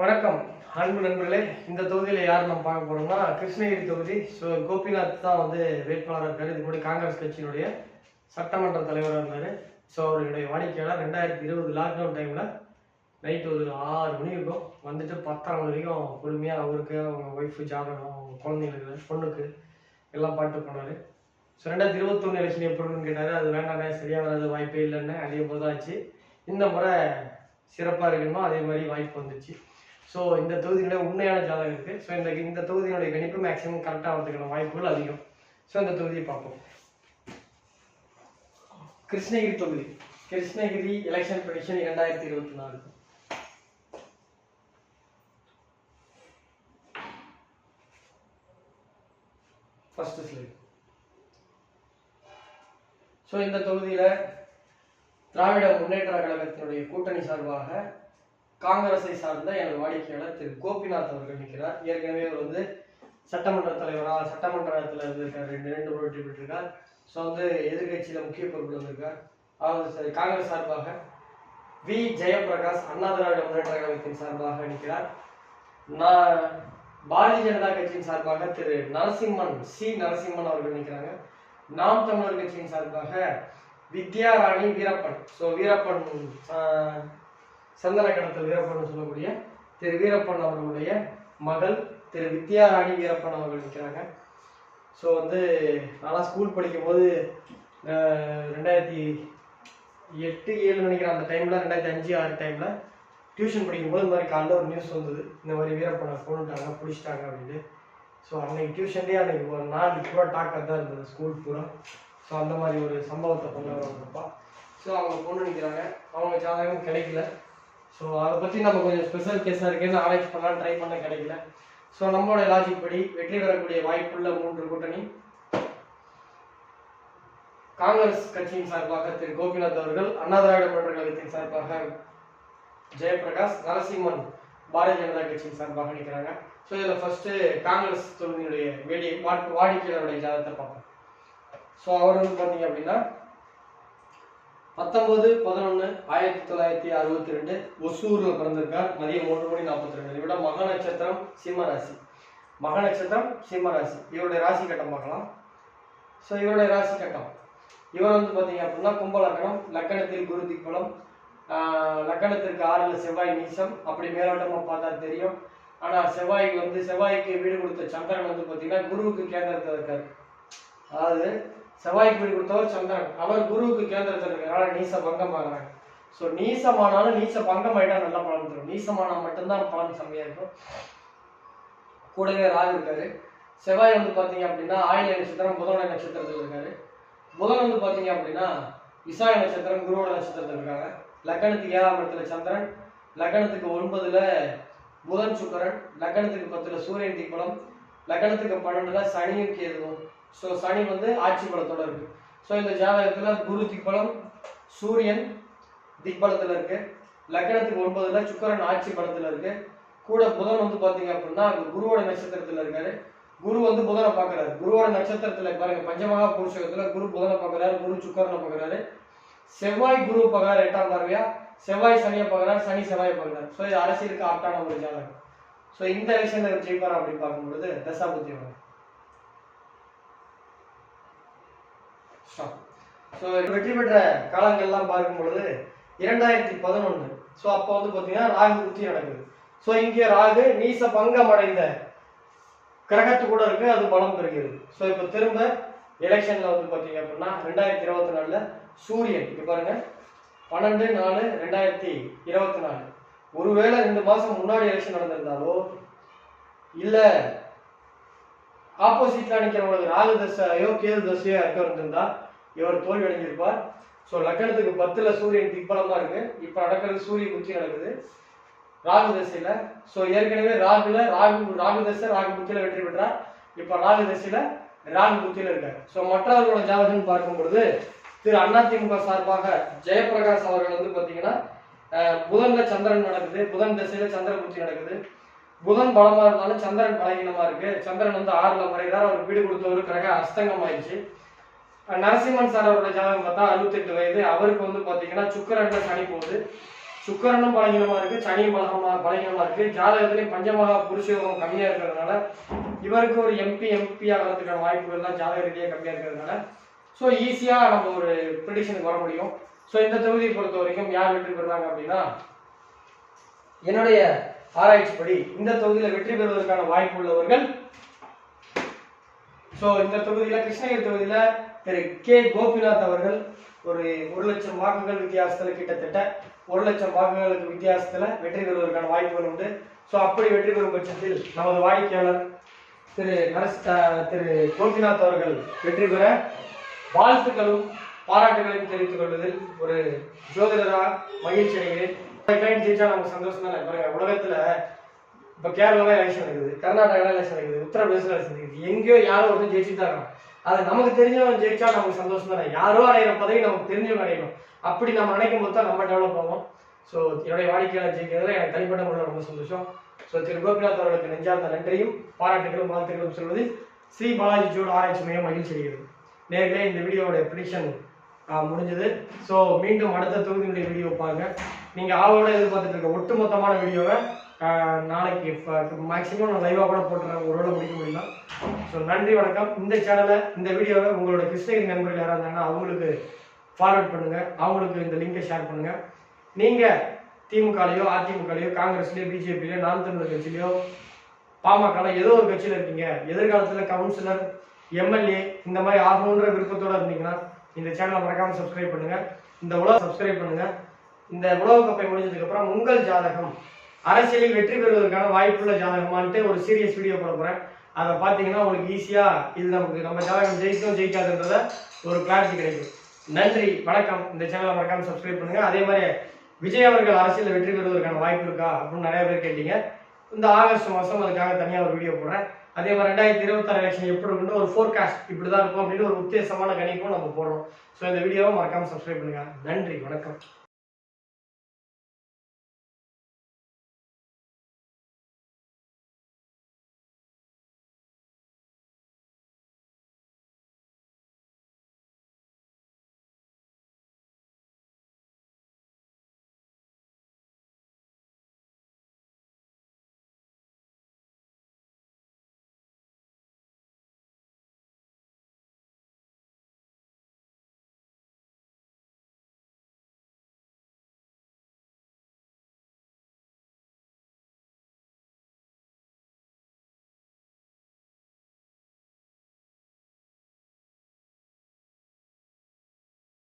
வணக்கம். அன்பு நண்பர்களே இந்த தொகுதியில் யார் நம்ம பார்க்க போறோம்னா கிருஷ்ணகிரி தொகுதி. ஸோ கோபிநாத் தான் வந்து வேட்பாளராக இருக்காரு. இது கூட காங்கிரஸ் கட்சியினுடைய சட்டமன்ற தலைவராக இருந்தார். ஸோ அவருடைய வாடிக்கையாளர் ரெண்டாயிரத்தி இருபது லாக்டவுன் டைமில் நைட் ஒரு ஆறு மணி இருக்கும். வந்துட்டு பத்தரை மணி வரைக்கும் பொறுமையாக அவருக்கு அவங்க ஒய்ஃபு ஜாதகம் அவங்க குழந்தைங்களுக்கு பொண்ணுக்கு எல்லாம் பாட்டு போனார் ஸோ ரெண்டாயிரத்தி இருபத்தொன்று எலெக்ஷன் எப்படின்னு கேட்டார். அது வேண்டாண்ணே சரியாக வராது வாய்ப்பே இல்லைன்னு அதே போதாச்சு. இந்த முறை சிறப்பாக இருக்கணுமோ அதே மாதிரி வாய்ப்பு வந்துச்சு. ஸோ இந்த தொகுதியினுடைய உண்மையான ஜாதகம் இருக்குது ஸோ இந்த இந்த தொகுதியினுடைய கணிப்பு மேக்ஸிமம் கரெக்டாக வரதுக்கான வாய்ப்புகள் அதிகம். ஸோ இந்த தொகுதியை பார்ப்போம். கிருஷ்ணகிரி தொகுதி. கிருஷ்ணகிரி எலெக்ஷன் ப்ரெடிக்ஷன் இரண்டாயிரத்தி இருபத்தி நாலு. ஃபர்ஸ்ட் ஸ்லைட் ஸோ இந்த தொகுதியில் திராவிட முன்னேற்ற கழகத்தினுடைய கூட்டணி சார்பாக காங்கிரஸை சார்ந்த எனது வாடிக்கையாளர் திரு. கோபிநாத் அவர்கள் நிற்கிறார். ஏற்கனவே அவர் வந்து சட்டமன்ற தலைவராக சட்டமன்றத்தில் இருந்திருக்கார். ரெண்டு ரெண்டு முறை வெற்றி பெற்றிருக்கார். ஸோ வந்து எதிர்கட்சியில் முக்கிய பொறுப்பில் வந்திருக்கார். அவர் காங்கிரஸ் சார்பாக வி. ஜெயபிரகாஷ் அண்ணா திராவிட முன்னேற்ற கழகத்தின் சார்பாக நிற்கிறார். நான் பாரதிய ஜனதா கட்சியின் சார்பாக திரு. நரசிம்மன் சி. நரசிம்மன் அவர்கள் நிற்கிறாங்க. நாம் தமிழர் கட்சியின் சார்பாக வித்யாராணி வீரப்பன். ஸோ வீரப்பன் ஆஹ், சந்தன கடத்தல் வீரப்பன் சொல்லக்கூடிய திரு வீரப்பன் அவர்களுடைய மகள் திரு வித்யாராணி வீரப்பன் அவர்கள் நிற்கிறாங்க ஸோ வந்து நான்லாம் ஸ்கூல் படிக்கும்போது ரெண்டாயிரத்தி எட்டு ஏழு நினைக்கிறேன் அந்த டைமில் ரெண்டாயிரத்தி அஞ்சு ஆறு டைமில் டியூஷன் படிக்கும்போது இந்த மாதிரி காலைல ஒரு நியூஸ் வந்தது. இந்த மாதிரி வீரப்பனை கொண்டுட்டாங்க பிடிச்சிட்டாங்க அப்படின்னு. ஸோ அன்னைக்கு டியூஷன்லேயே அன்னைக்கு ஒரு நாள் பூரா டாக்காக தான் இருந்தது ஸ்கூல் பூரா. ஸோ அந்த மாதிரி ஒரு சம்பவத்தை கொண்டாடுறப்பா ஸோ அவங்க பொண்ணு நிற்கிறாங்க அவங்க ஜாதகம் கிடைக்கல. ஸோ அதை பற்றி நம்ம கொஞ்சம் ஸ்பெஷல் கேஸாக இருக்குன்னு ஆராய்ச்சி பண்ணலாம் ட்ரை பண்ண கிடைக்கல. ஸோ நம்மளோட லாஜிக் படி வெற்றி பெறக்கூடிய வாய்ப்புள்ள மூன்று கூட்டணி. காங்கிரஸ் கட்சியின் சார்பாக திரு. கோபிநாத் அவர்கள் அண்ணா திராவிட முன்னேற்ற கழகத்தின் சார்பாக ஜெயபிரகாஷ் நரசிம்மன் பாரதிய ஜனதா கட்சியின் சார்பாக நிற்கிறாங்க. ஸோ இதில் ஃபர்ஸ்ட் காங்கிரஸ் தொகுதியினுடைய வேடி வாட் வாடிக்கையாளருடைய ஜாதகத்தை பார்ப்போம். ஸோ அவர் வந்து பார்த்தீங்க அப்படின்னா பத்தொன்பது பதினொன்று ஆயிரத்தி தொள்ளாயிரத்தி அறுபத்தி ரெண்டு ஒசூர்ல பிறந்திருக்கார். மதியம் மூன்று மணி நாற்பத்தி ரெண்டு விட மக நட்சத்திரம் சிம்ம ராசி. மக நட்சத்திரம் சிம்ம ராசி. இவருடைய ராசி கட்டம் பார்க்கலாம். ஸோ இவருடைய ராசி கட்டம். இவர் வந்து பார்த்தீங்க அப்படின்னா கும்ப லக்கணம் லக்கணத்தில் குரு திக்பலம் லக்கணத்திற்கு ஆறில் செவ்வாய் நீசம் அப்படி மேலோட்டமாக பார்த்தா தெரியும். ஆனால் செவ்வாய்க்கு வந்து செவ்வாய்க்கு வீடு கொடுத்த சந்திரன் வந்து பார்த்தீங்கன்னா குருவுக்கு கேந்திரத்தில் இருக்கார். அதாவது செவ்வாய்க்கு வீடு கொடுத்தவர் சந்திரன். அவர் குருவுக்கு கேந்திரத்தில் இருக்கிறனால நீச பங்கம் ஆகிறாங்க ஸோ நீசமானாலும் நீச பங்கம் ஆயிட்டா நல்ல பலன் தரும். நீசமானா மட்டும்தான் பலன் செம்மையா இருக்கும். கூடவே ராகு இருக்காரு. செவ்வாய் வந்து பார்த்தீங்க அப்படின்னா ஆயில நட்சத்திரம் புதன நட்சத்திரத்தில் இருக்காரு. புதன் வந்து பார்த்தீங்க அப்படின்னா விசாய நட்சத்திரம் குருவோட நட்சத்திரத்தில் இருக்காங்க. லக்கணத்துக்கு ஏழாம் இடத்துல சந்திரன். லக்கணத்துக்கு ஒன்பதுல புதன் சுக்கரன். லக்கணத்துக்கு பத்துல சூரியன் திக்பலம் லக்கணத்துக்கு பன்னெண்டுல சனியும் கேதுவும். ஸோ சனி வந்து ஆட்சி பலத்தோட இருக்கு. ஸோ இந்த ஜாதகத்தில் குரு திக்பலம் சூரியன் திக்பலத்தில் இருக்கு. லக்கணத்துக்கு ஒன்பதுல சுக்கரன் ஆட்சி பலத்தில் இருக்கு. கூட புதன் வந்து பார்த்தீங்க அப்படின்னா அங்க குருவோட நட்சத்திரத்தில் இருக்காரு. குரு வந்து புதனை பார்க்குறாரு குருவோட நட்சத்திரத்தில் பாருங்க பஞ்சமகா புருஷகத்தில் குரு புதனை பார்க்கறாரு குரு சுக்கரனை பார்க்குறாரு செவ்வாய் குரு பார்க்குறாரு எட்டாம் பார்வையா? செவ்வாய் சனியை பார்க்குறாரு சனி செவ்வாயை பார்க்குறாரு ஸோ இது அரசியலுக்கு ஆப்டான ஒரு ஜாதகம். ஸோ இந்த விஷயத்தில் இவர் ஜெயிப்பாரா அப்படின்னு பார்க்கும்பொழுது தசாபுத்தி வரும் ஸோ வெற்றி பெற்ற காலங்கள்லாம் பார்க்கும் பொழுது இரண்டாயிரத்தி பதினொன்று ஸோ அப்போ வந்து பார்த்தீங்கன்னா ராகு உச்சி நடக்குது. ஸோ இங்கே ராகு நீச பங்கம் அடைந்த கிரகத்து கூட இருக்கு அது பலம் பெறுகிறது. ஸோ இப்போ திரும்ப எலெக்ஷன்ல வந்து பார்த்தீங்க அப்படின்னா ரெண்டாயிரத்தி இருபத்தி நாலில் சூரியன் இப்போ பாருங்க பன்னெண்டு நாலு ரெண்டாயிரத்தி இருபத்தி நாலு ஒருவேளை ரெண்டு மாதம் முன்னாடி எலெக்ஷன் நடந்திருந்தாலோ இல்லை ஆப்போசிட்ல நிற்கிறவங்களுக்கு ராகு தசையோ கேது தசையோ இருக்க இருந்திருந்தா இவர் தோல்வி அடைஞ்சிருப்பார். ஸோ லக்கணத்துக்கு பத்துல சூரியன் திக்பலமா இருக்கு. இப்போ நடக்கிறது சூரிய புத்தி நடக்குது. ராகு தசையில. ஸோ ஏற்கனவே ராகுல ராகு ராகு தசை ராகு புத்தியில வெற்றி பெற்றார். இப்போ ராகு தசையில ராகு புத்தியில இருக்காரு. ஸோ மற்றவர்களோட ஜாதகம் பார்க்கும் பொழுது திரு அதிமுக சார்பாக ஜெயபிரகாஷ் அவர்கள் வந்து பாத்தீங்கன்னா புதன்ல சந்திரன் நடக்குது. புதன் திசையில சந்திர புத்தி நடக்குது. புதன் பலமா இருந்தாலும் சந்திரன் பலகீனமா இருக்கு. சந்திரன் வந்து ஆறுல மறைகிறார். அவர் வீடு கொடுத்தவர் கிரக அஸ்தங்கம் ஆயிடுச்சு. நரசிம்மன் சார் அவரோட ஜாதகம் பார்த்தா அறுபத்தெட்டு வயது. அவருக்கு வந்து பாத்தீங்கன்னா சுக்கரன்ல சனி போகுது. சுக்கரனும் பலகீனமா இருக்கு சனியும் பலகமா பலகீனமா இருக்கு. ஜாதகத்திலேயும் பஞ்சமகா புருஷயோகம் கம்மியா இருக்கிறதுனால இவருக்கு ஒரு எம்பி எம்பி ஆகிறதுக்கான வாய்ப்புகள்லாம் ஜாதக ரீதியாக கம்மியா இருக்கிறதுனால ஸோ ஈஸியா நம்ம ஒரு ப்ரிடிஷனுக்கு வர முடியும். ஸோ இந்த தொகுதியை பொறுத்த வரைக்கும் யார் வெற்றி பெறுறாங்க அப்படின்னா என்னுடைய ஆராய்ச்சிப்படி இந்த தொகுதியில வெற்றி பெறுவதற்கான வாய்ப்பு உள்ளவர்கள். ஸோ இந்த தொகுதியில கிருஷ்ணகிரி தொகுதியில திரு கே கோபிநாத் அவர்கள் ஒரு ஒரு லட்சம் வாக்குகள் வித்தியாசத்தில் கிட்டத்தட்ட ஒரு லட்சம் வாக்குகளுக்கு வித்தியாசத்தில் வெற்றி பெறுவதற்கான வாய்ப்புகள் உண்டு. ஸோ அப்படி வெற்றி பெறும் பட்சத்தில் நமது வாடிக்கையாளர் திரு நரஸ் திரு கோபிநாத் அவர்கள் வெற்றி பெற வாழ்த்துக்களும் பாராட்டுகளையும் தெரிவித்துக் கொள்வதில் ஒரு ஜோதிடராக மகிழ்ச்சி அடைகிறேன். கிளைண்ட் ஜெயிச்சா நமக்கு சந்தோஷம் தான்? பாருங்க உலகத்தில் இப்போ கேரளால எலெக்ஷன் இருக்குது கர்நாடகாவில் எலெக்ஷன் இருக்குது உத்தரப்பிரதேச எலெக்ஷன் இருக்குது எங்கேயோ யாரோ ஒருத்தர் ஜெயிச்சுட்டு தான் அது நமக்கு தெரிஞ்சவன் ஜெயிச்சா நமக்கு சந்தோஷம் தானே? யாரோ அடையிற பதவி நமக்கு தெரிஞ்சவங்க அடையணும். அப்படி நம்ம நினைக்கும் போது தான் நம்ம டெவலப் ஆகும் ஸோ என்னுடைய வாடிக்கையாளர் ஜெயிக்கிறதுல எனக்கு தனிப்பட்ட முறையில் ரொம்ப சந்தோஷம். ஸோ திரு கோபிநாத் அவர்களுக்கு நெஞ்சார்ந்த நன்றியும் பாராட்டுகளும் வாழ்த்துக்களும் சொல்வது ஸ்ரீ பாலாஜி ஜோட் ஆராய்ச்சி மையம் மகிழ்ச்சி அடைகிறது. நேர்களே இந்த வீடியோவோட ப்ரிடிஷன் முடிஞ்சது. ஸோ மீண்டும் அடுத்த தொகுதியுடைய வீடியோ பாருங்க. நீங்கள் ஆவோட எதிர்பார்த்துட்டு இருக்க ஒட்டுமொத்தமான வீடியோவை நாளைக்கு மேக்ஸிமம் நான் லைவாக கூட போட்டுறேன். ஒரு வேளை முடிக்க முடியல ஸோ நன்றி வணக்கம். இந்த சேனலை இந்த வீடியோவை உங்களோட கிருஷ்ணகிரி நண்பர்கள் யாராக இருந்தாங்கன்னா அவங்களுக்கு ஃபார்வர்ட் பண்ணுங்கள் அவங்களுக்கு இந்த லிங்கை ஷேர் பண்ணுங்கள் நீங்கள் திமுகலையோ அதிமுகலையோ காங்கிரஸ்லையோ பிஜேபிலையோ நாம் தமிழர் கட்சியிலையோ பாமக ஏதோ ஒரு கட்சியில் இருக்கீங்க எதிர்காலத்தில் கவுன்சிலர் எம்எல்ஏ இந்த மாதிரி ஆகணுன்ற விருப்பத்தோடு இருந்தீங்கன்னா இந்த சேனலை மறக்காமல் சப்ஸ்கிரைப் பண்ணுங்கள் இந்த உலக சப்ஸ்கிரைப் பண்ணுங்கள் இந்த உலக கப்பை முடிஞ்சதுக்கப்புறம் உங்கள் ஜாதகம் அரசியலில் வெற்றி பெறுவதற்கான வாய்ப்புள்ள ஜாதகமான்ட்டு ஒரு சீரியஸ் வீடியோ போட போறேன். அதை பார்த்தீங்கன்னா உங்களுக்கு ஈஸியா இது நமக்கு நம்ம ஜாதகம் ஜெயிக்கும் ஜெயிக்காதுன்றத ஒரு கிளாரிட்டி கிடைக்கும். நன்றி வணக்கம். இந்த சேனலை மறக்காம சப்ஸ்கிரைப் பண்ணுங்க. அதே மாதிரி விஜய் அவர்கள் அரசியலில் வெற்றி பெறுவதற்கான வாய்ப்பு இருக்கா அப்படின்னு நிறைய பேர் கேட்டீங்க. இந்த ஆகஸ்ட் மாதம் அதுக்காக தனியாக ஒரு வீடியோ போடுறேன். அதே மாதிரி ரெண்டாயிரத்தி இருபத்தாறு எலெக்ஷன் எப்படி இருக்குன்னு ஒரு ஃபோர்காஸ்ட் இப்படி தான் இருக்கும் அப்படின்னு ஒரு உத்தேசமான கணிப்பும் நம்ம போடுறோம். ஸோ இந்த வீடியோவை மறக்காமல் சப்ஸ்கிரைப் பண்ணுங்க. நன்றி வணக்கம்.